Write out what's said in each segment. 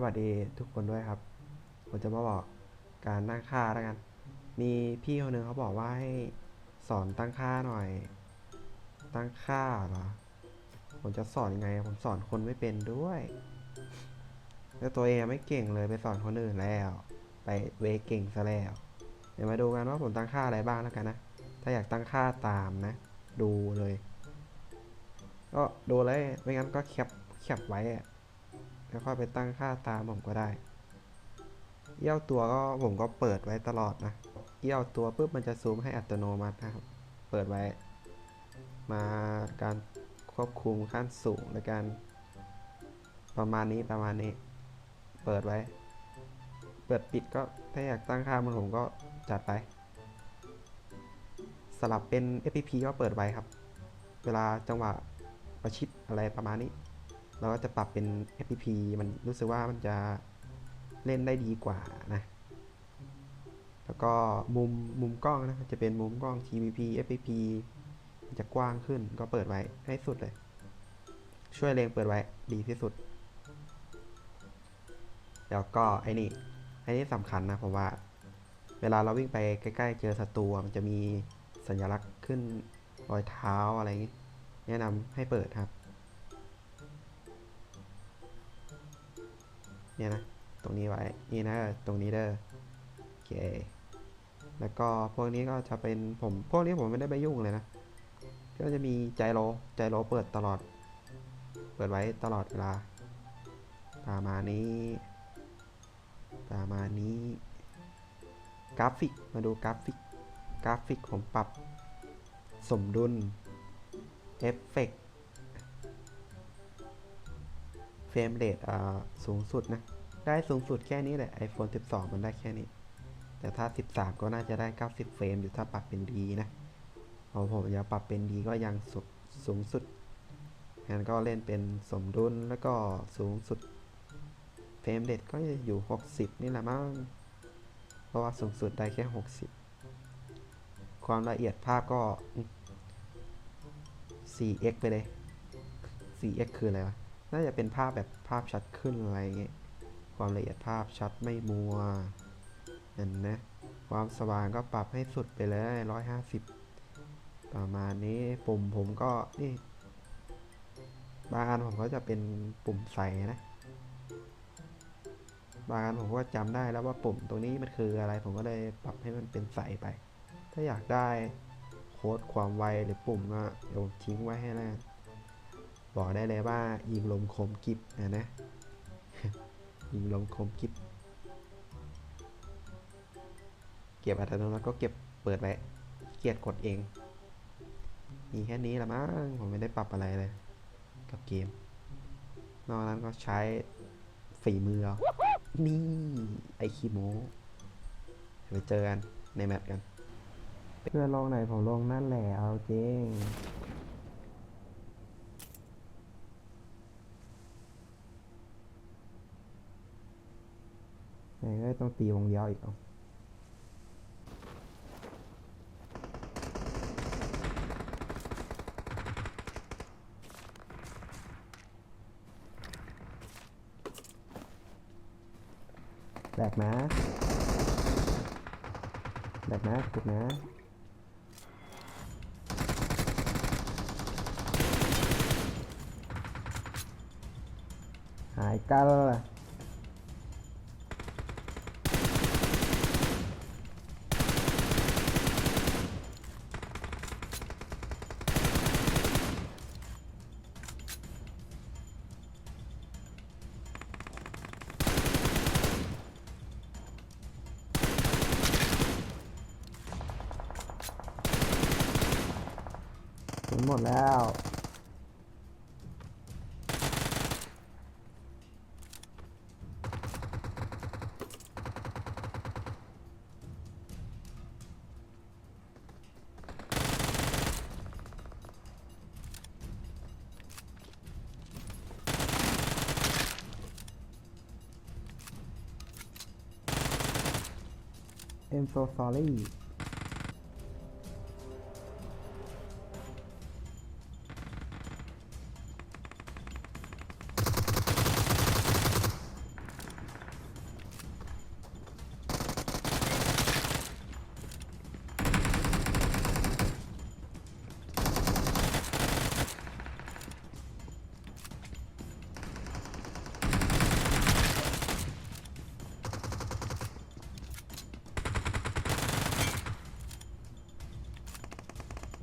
สวัสดีทุกคนด้วยครับ ผมจะมาบอกการตั้งค่าแล้วกัน มีพี่คนหนึ่งเขาบอกว่าให้สอนตั้งค่าหน่อย ตั้งค่าเหรอ ผมจะสอนยังไง ผมสอนคนไม่เป็นด้วย แล้วตัวเองไม่เก่งเลยไปสอนคนอื่นแล้ว ไปเวเก่งซะแล้ว เดี๋ยวมาดูกันว่าผมตั้งค่าอะไรบ้างแล้วกันนะ ถ้าอยากตั้งค่าตามนะ ดูเลย ก็ดูเลย ไม่งั้นก็แคปแคปไว้อะ แล้วค่อไปตั้งค่าตามผมก็ได้ เอี้ยวตัวก็ผมก็เปิดไว้ตลอดนะ เอี้ยวตัวปุ๊บมันจะซูมให้อัตโนมัตินะครับ เปิดไว้ มาการควบคุมขั้นสูงในการประมาณนี้ประมาณนี้ เปิดไว้ เปิดปิดก็ถ้าอยากตั้งค่ามันผมก็จัดไป สลับเป็น FPP ก็เปิดไว้ครับ เวลาจังหวะประชิดอะไรประมาณนี้ เราก็จะปรับเป็น FPP มันรู้สึกว่ามันจะเล่นได้ดีกว่านะ แล้วก็มุมมุมกล้องนะ จะเป็นมุมกล้อง TVP FPP จะกว้างขึ้นก็เปิดไว้ให้สุดเลย ช่วยเลงเปิดไว้ดีที่สุด แล้วก็ไอ้นี่ไอ้นี่สำคัญนะผมว่า เวลาเราวิ่งไปใกล้ๆ เจอศัตรูมันจะมีสัญลักษณ์ขึ้นรอยเท้าอะไรอย่างงี้แนะนำให้เปิดครับ เนี่ยนะตรงนี้ไว้นี่นะตรงนี้เด้อโอเคแล้วก็พวกนี้ก็จะเป็นผมพวกนี้ผมไม่ได้ไปยุ่งเลยนะก็จะมีใจโลใจโลเปิดตลอด เปิดไว้ตลอดเวลาประมาณนี้ประมาณนี้ กราฟิกมาดูกราฟิก กราฟิกผมปรับ สมดุลเอฟเฟกต์ เฟรมเรทอ่าสูงสุดนะ ได้สูงสุดแค่นี้แหละ iPhone 12 มันได้แค่นี้ แต่ถ้า 13 ก็น่าจะได้ 90 เฟรมอยู่ถ้าปรับเป็นดีนะของผมจะปรับเป็นดีก็ยังสุดสูงสุดงั้นก็เล่นเป็นสมดุลแล้วก็สูงสุด เฟรมเรทก็จะอยู่ 60 นี่แหละมั้ง เพราะว่าสูงสุดได้แค่ 60 ความละเอียดภาพก็ 4x ไปเลย 4x คืออะไรวะ น่าจะเป็นภาพแบบภาพชัดขึ้นอะไรเงี้ยความละเอียดภาพชัดไม่มัวเห็นนะความสว่างก็ปรับให้สุดไปเลย150ประมาณนี้ปุ่มผมก็นี่บางอันผมก็จะเป็นปุ่มใสนะบางอันผมก็จำได้แล้วว่าปุ่มตรงนี้มันคืออะไร ผมก็เลยปรับให้มันเป็นใสไป ถ้าอยากได้โค้ดความไวหรือปุ่มก็เดี๋ยวทิ้งไว้ให้แล้ว บอกได้เลยว่ายิงลมคมกิบนะนะ ยิงลมคมกิบเก็บอัตโนมัติก็เก็บเปิดไว้เกียดกดเอง มีแค่นี้ละมั้งผมไม่ได้ปรับอะไรเลย กับเกม นอกนั้นก็ใช้ฝีมือเอานี่ไอคิโมไปเจอกันในแมตช์กัน เพื่อลงไหนผมลงนั่นแหละเอาจริง ไหนก็ต้องตีวงเดียวอีกเอาแบกนะแบกนะขุดนะหายกันละ ถึงหมดแล้ว I'm so sorry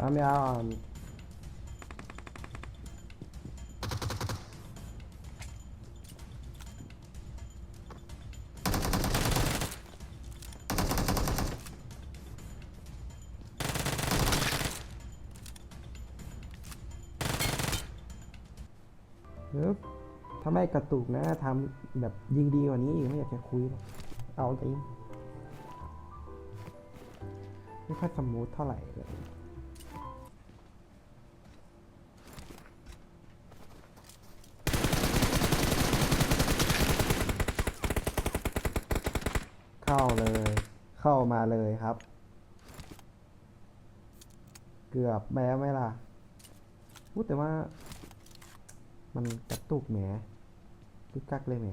ปั๊มยาอ่อนปึ๊บถ้าไม่กระตุกนะทำแบบยิงดีกว่านี้อีกไม่อยากจะคุยหรอกเอาจริงไม่ค่อยสมูทเท่าไหร่เลย เข้าเลย เข้ามาเลยครับ เกือบแม้ไหมล่ะพูดแต่ว่า มันกระตุกแหมตึกกักเลยแหม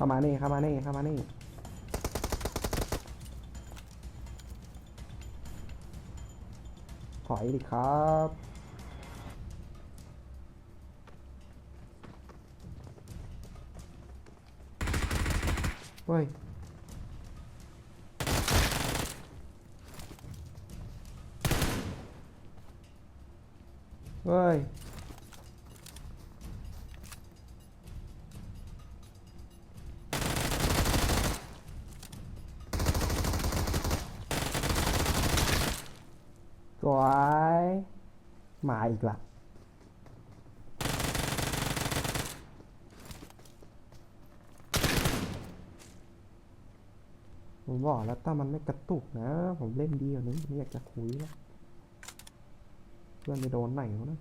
เข้ามานี่เข้ามานี่เข้ามานี่ถอยดิครับเฮ้ยเฮ้ย มาอีกละผมบอกแล้วถ้ามันไม่กระตุกนะ ผมเล่นดีกว่านี้ไม่อยากจะคุยแล้วเพื่อนไปโดนไหนวะนะ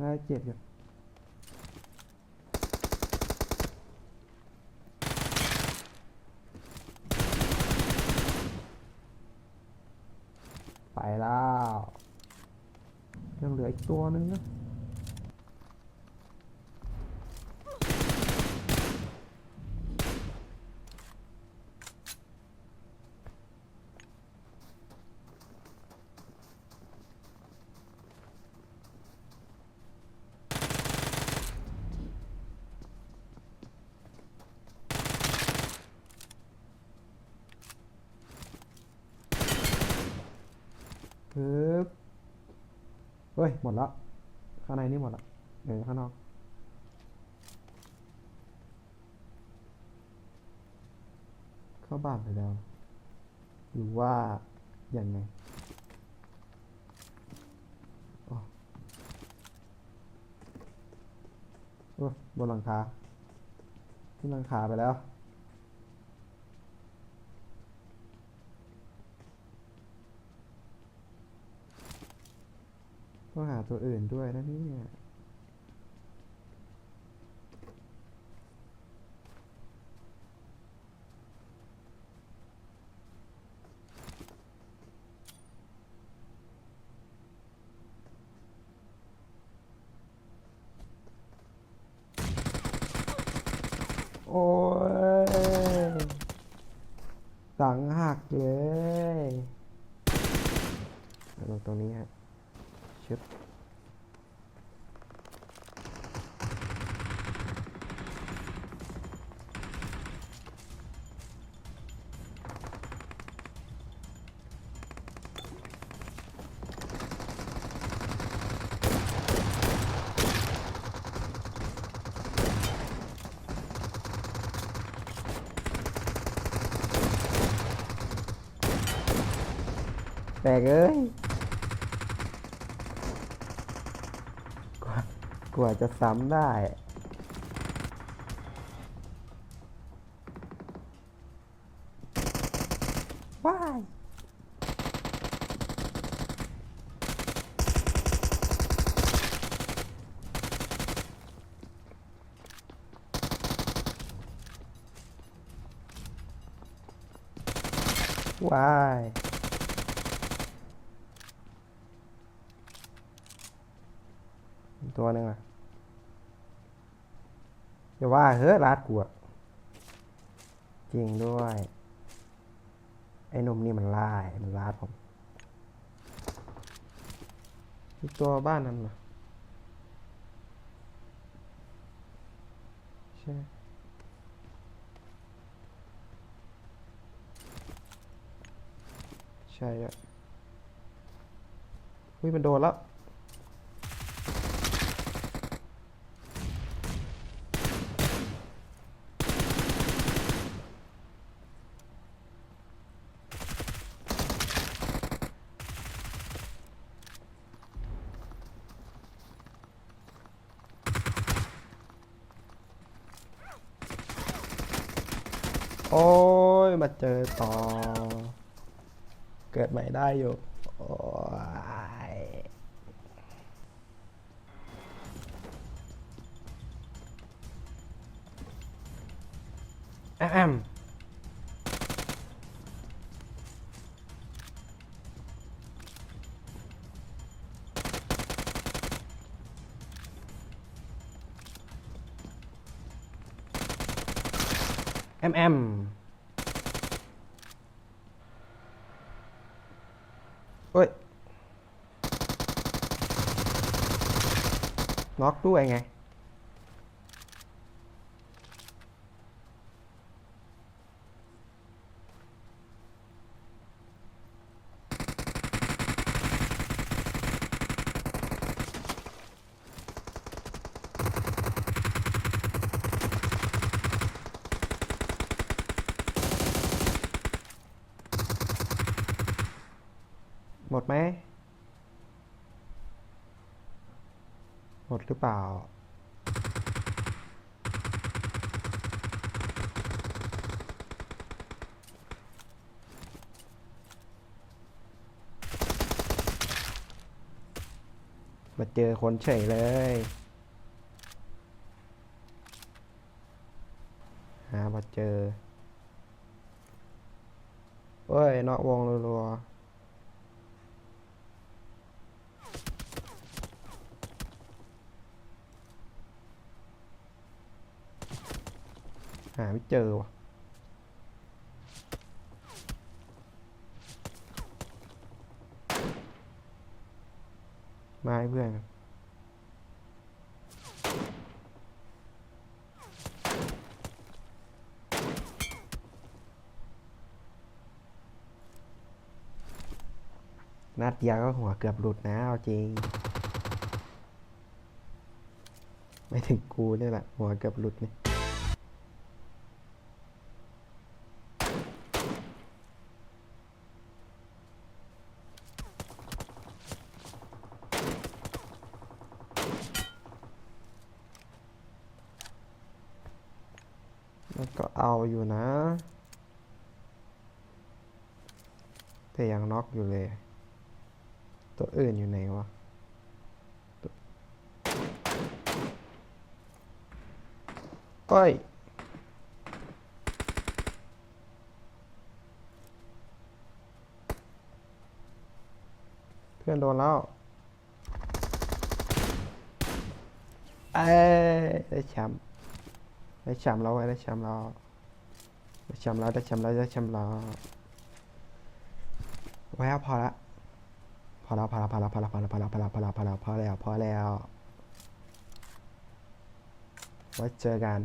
น่าเจ็บอยู่ แล้วยังเหลืออีกตัวนึงนะ ปึ๊บ เฮ้ย หมดแล้วข้างในนี่หมดล้วเดี๋ยวข้างนอกเข้าบ้านไปแล้ว หรือว่าอย่างไงอ๋อบนหลังคาขึ้นหลังคาไปแล้ว ต้องหาตัวอื่นด้วยนะเนี่ยโอ้ย สังหักเลยเอาลงตรงนี้ฮะ ชึบแกว่าจะซ้ำได้ ว้าย ว้ตัวนึงอะ อย่าว่าเฮ้ยรัดกูอะจริงด้วย ไอ้นมนี่มันล่ายมันลาดผมอีกตัวบ้านนั้นเหรอใช่ใช่อะเฮ้ยมันโดนแล้ว โอ้ย มา เจอต่อ เกิดใหม่ได้อยู่โอ้ยแอมแอมแอมแอม เฮ้ยน็อกด้วยไง หมดไหม หมดหรือเปล่า มาเจอคนเฉยเลยหามาเจอเอ้ยนอกวงรัวๆ หาไม่เจอว่ะมาให้เพื่อนนนัดเดียวก็หัวเกือบหลุดนะเอาจริง ไม่ถึงกูเนี่ยแหละ หัวเกือบหลุดเนี่ย เอาอยู่นะ แต่ยังน็อกอยู่เลย ตัวอื่นอยู่ไหนวะตัวเอ้ยเพื่อนโดนแล้วเอ้ยได้แชมป์ ได้แชมป์แล้วเว้ได้แชมป์แล้วได้แชมป์แล้วได้แชมป์แล้วได้แชมป์แล้วไว้เอาพอละพอล้วพอแล้วพอแล้วพอแล้วพอแล้วพอแล้วพอแล้วพอแล้วพอแล้วพอแล้วพอแล้วพอแล้วไว้เจอกัน